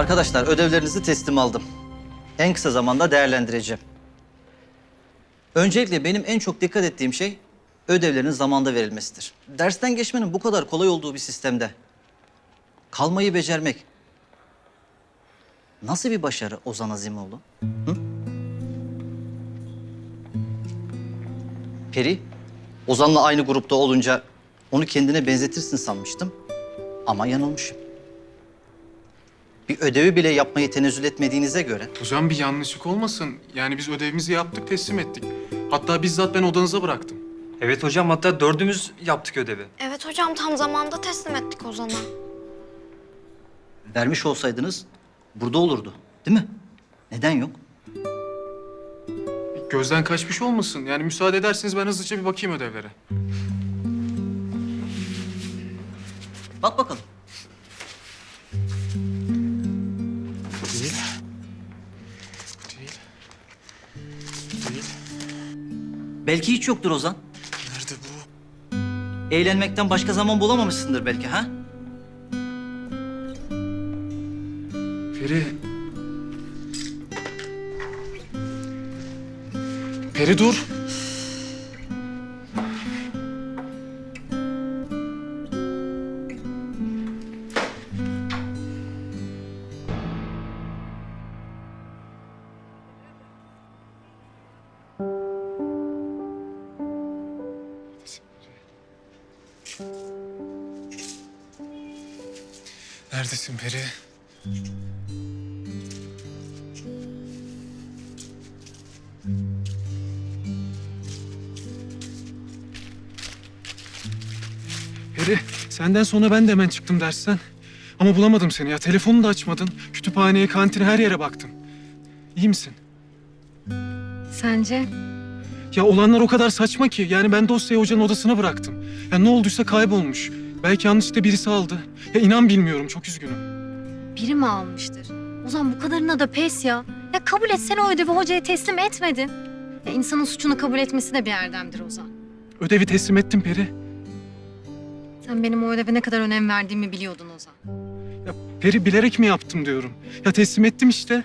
Arkadaşlar ödevlerinizi teslim aldım. En kısa zamanda değerlendireceğim. Öncelikle benim en çok dikkat ettiğim şey ödevlerin zamanda verilmesidir. Dersten geçmenin bu kadar kolay olduğu bir sistemde kalmayı becermek nasıl bir başarı Ozan Azimoğlu? Hı? Peri, Ozan'la aynı grupta olunca onu kendine benzetirsin sanmıştım ama yanılmışım. Bir ödevi bile yapmayı tenezzül etmediğinize göre Hocam bir yanlışlık olmasın. Yani biz ödevimizi yaptık, teslim ettik. Hatta bizzat ben odanıza bıraktım. Evet hocam hatta dördümüz yaptık ödevi. Evet hocam tam zamanda teslim ettik Ozan'a. vermiş olsaydınız burada olurdu. Değil mi? Neden yok? Bir Gözden kaçmış olmasın. Yani müsaade ederseniz ben hızlıca bir bakayım ödevlere. Bak bakalım. Belki hiç yoktur Ozan. Nerede bu? Eğlenmekten başka zaman bulamamışsındır belki ha? Peri. Peri dur. Neredesin Peri? Peri, senden sonra ben de hemen çıktım dersten. Ama bulamadım seni ya. Telefonu da açmadın. Kütüphaneye, kantine her yere baktım. İyi misin? Sence? Ya olanlar o kadar saçma ki. Yani ben dosyayı hocanın odasına bıraktım. Ya ne olduysa kaybolmuş. Belki yanlışlıkla birisi aldı. Ya inan bilmiyorum. Çok üzgünüm. Biri mi almıştır? Ozan bu kadarına da pes ya. Ya kabul etsene o ödevi hocaya teslim etmedin. Ya insanın suçunu kabul etmesi de bir erdemdir Ozan. Ödevi teslim ettim Peri. Sen benim o ödeve ne kadar önem verdiğimi biliyordun Ozan. Ya Peri bilerek mi yaptım diyorum. Ya teslim ettim işte.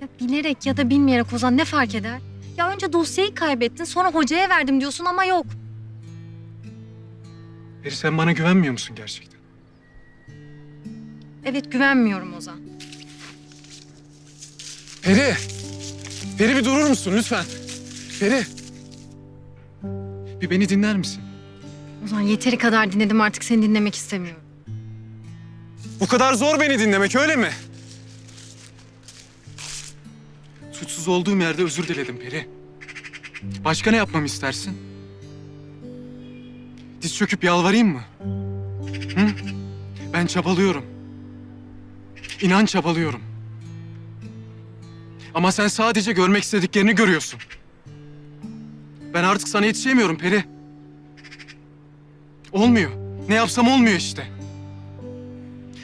Ya bilerek ya da bilmeyerek Ozan ne fark eder? Ya önce dosyayı kaybettin sonra hocaya verdim diyorsun ama yok. Peri sen bana güvenmiyor musun gerçekten? Evet güvenmiyorum Ozan. Peri! Peri bir durur musun lütfen? Peri! Bir beni dinler misin? Ozan yeteri kadar dinledim artık seni dinlemek istemiyorum. Bu kadar zor beni dinlemek öyle mi? Suçsuz olduğum yerde özür diledim Peri. Başka ne yapmamı istersin? Diz çöküp yalvarayım mı? Hı? Ben çabalıyorum. İnan çabalıyorum. Ama sen sadece görmek istediklerini görüyorsun. Ben artık sana yetişemiyorum Peri. Olmuyor. Ne yapsam olmuyor işte.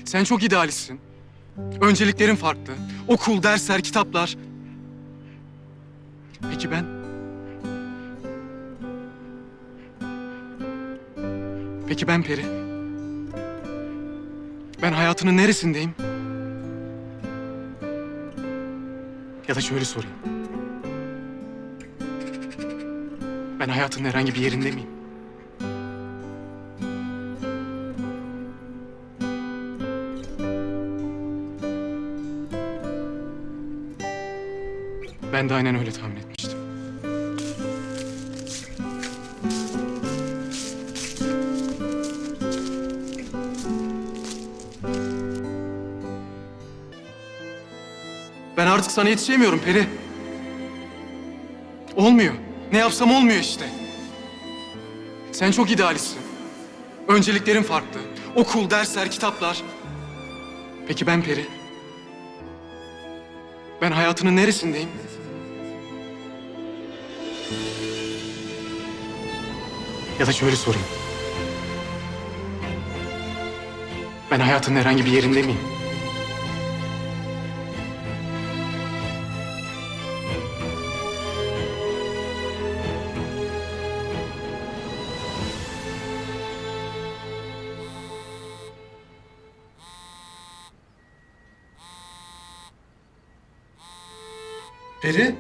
Sen çok idealistsin. Önceliklerin farklı. Okul, dersler, kitaplar. Peki ben? Peki ben Peri? Ben hayatının neresindeyim? Ya da şöyle sorayım. Ben hayatın herhangi bir yerinde miyim? Ben de aynen öyle tahmin etmiştim. Ben artık sana yetişemiyorum Peri. Olmuyor. Ne yapsam olmuyor işte. Sen çok idealistsin. Önceliklerin farklı. Okul, dersler, kitaplar. Peki ben Peri? Ben hayatının neresindeyim? Ya da şöyle sorayım. Ben hayatın herhangi bir yerinde miyim? Peri?